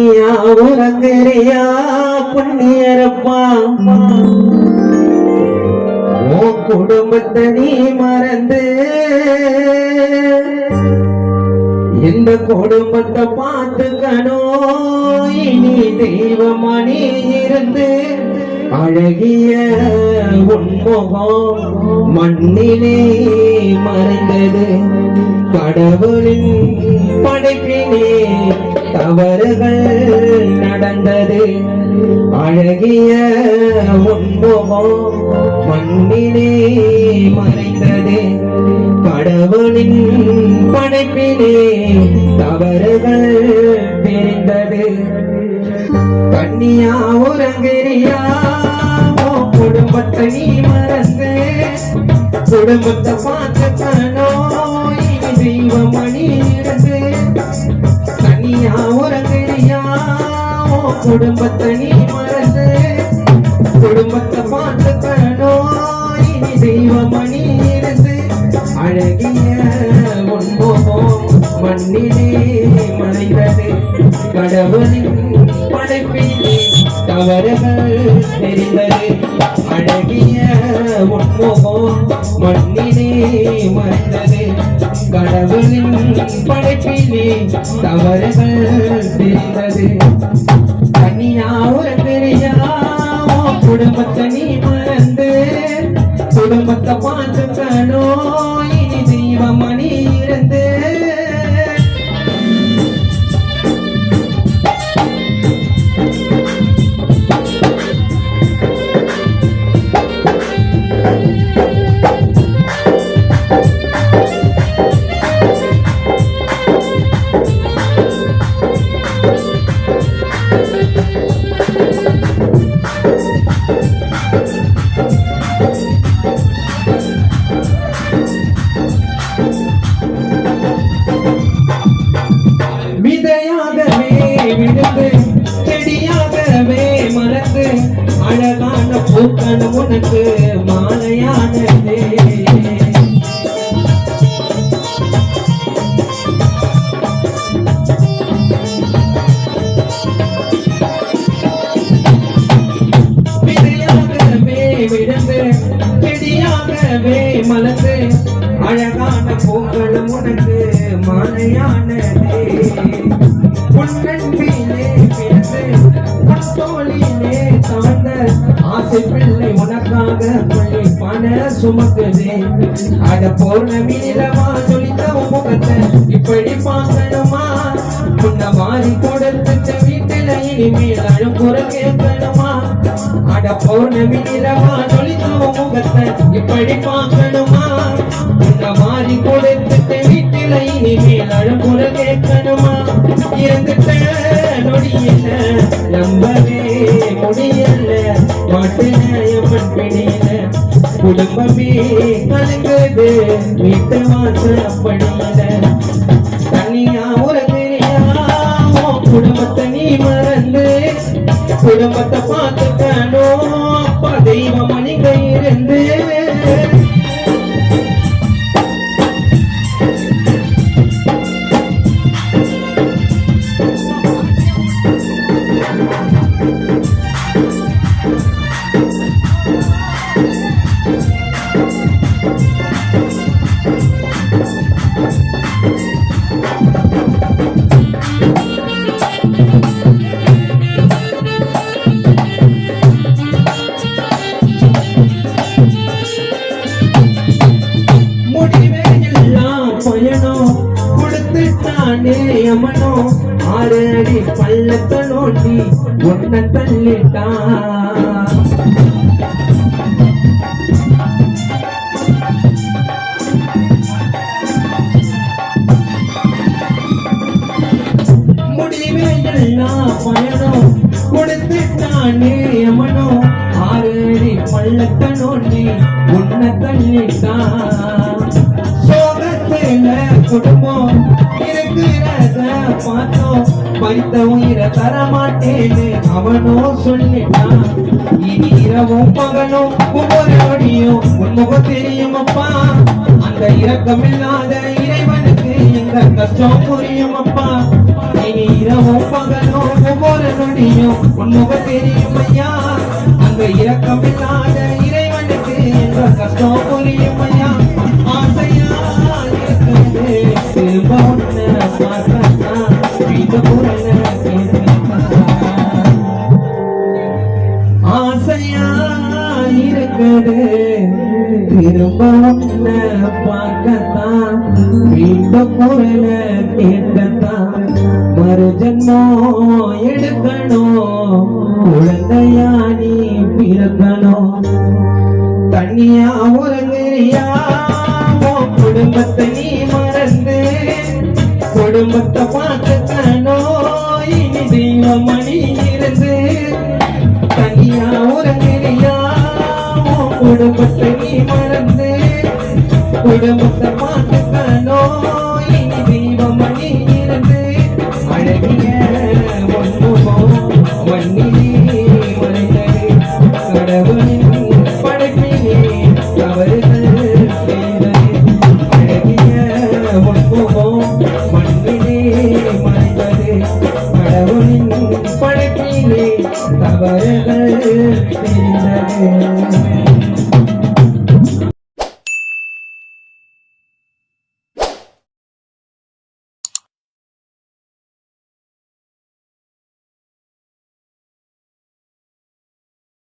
கண்ணியா உறங்குறியா? புண்ணியரப்பா. உன் குடும்பத்தை நீ மறந்து இந்த குடும்பத்தை பார்த்துக்கணும் இனி தெய்வமணி இருந்து அழகிய உன்முகம் மண்ணிலே மறைந்தது. கடவுளின் படைப்பினே தவறுகள் நடந்தது. அழகிய உன்முகம் மண்ணிலே மறைந்தது. கடவுளின் படைப்பிலே தவறுகள் தெரிந்தது கண்ணியா உறங்கிறியா குடும்பத்தை நீ மறந்து குடும்பத்தை பார்த்து குடும்பத்தை நீ மறந்து குடும்பத்தை பார்த்துக்கணோ இனி தெய்வம் மணி இருந்து அழகிய உன்முகம் மண்ணிலே மறைந்தது. கடவுளின் படைப்பிலே அவர்கள் தெரிந்தது அழகிய உன்முகம் மண்ணிலே மறைந்தது கடவுளின் படைப்பிலே தவறுகள் தெரிந்தது தனியா அழகான உனக்கு மாலையானதே. மலர்ந்து அழகான பூக்கள் உனக்கு மாலையானதே. உன்னன்பிலே ஆசை பிள்ளை உனக்காக பிள்ளை பண சுமக்குது. அட பௌர்ணமி நிலவா சொல்லித்த முகத்தை இப்படி பார்க்கணுமா? முன்ன மாறி கொடுத்துட்ட வீட்டுல இனிமேல் அழுக்குற கேட்கணுமா? அட பௌர்ணமி நிலவா சொல்லித்த முகத்தை இப்படி பார்க்கணும் வீட்டு வாசல் அப்படியில தனியா உறங்குறியா உன் குடும்பத்தை நீ மறந்து குடும்பத்தை பார்த்துக்கணும் அப்பா தெய்வம் அணிங்க இருந்து முடிவே பள்ளத்தை நோண்டி ஒன்ன தள்ளிட்டான் முடிவே எல்லாம் பயணம் கொடுத்துட்டானே யமனோ ஆறு பள்ளத்தை நோண்டி உன்னை தள்ளிட்டான் சோகத்தில குடும்பம். இருக்கிறத பார்த்தோம் படித்த உயிரை தரமாட்டேன்னு அவனோ சொல்லிட்டான். இனி இரவும் பகலும் ஒவ்வொரு நொடியும் உன்முகம் தெரியும் அப்பா. அந்த இரக்கமில்லாத இறைவனுக்கு எங்க கஷ்டம் புரியும் அப்பா. இனி இரவும் பகலும் ஒவ்வொரு நொடியும் உன்முகம் தெரியும் ஐயா. அந்த இரக்கம் இல்லாத இறைவனுக்கு என்ற கஷ்டம் புரியும் ஐயா. ஆசையா இருக்குது. திரும்ப உன்னை பார்க்கத்தான் மீண்டும் குரல கேட்கத்தான். மறு ஜன்மம் எடுக்கணும் குழந்தையா நீ பிறக்கணும் தனியா உறங்குறியா உன் குடும்பத்தை நீ மறந்து குடும்பத்தை பார்த்துக்கணும் இனி தெய்வமணி Chegou uma semana.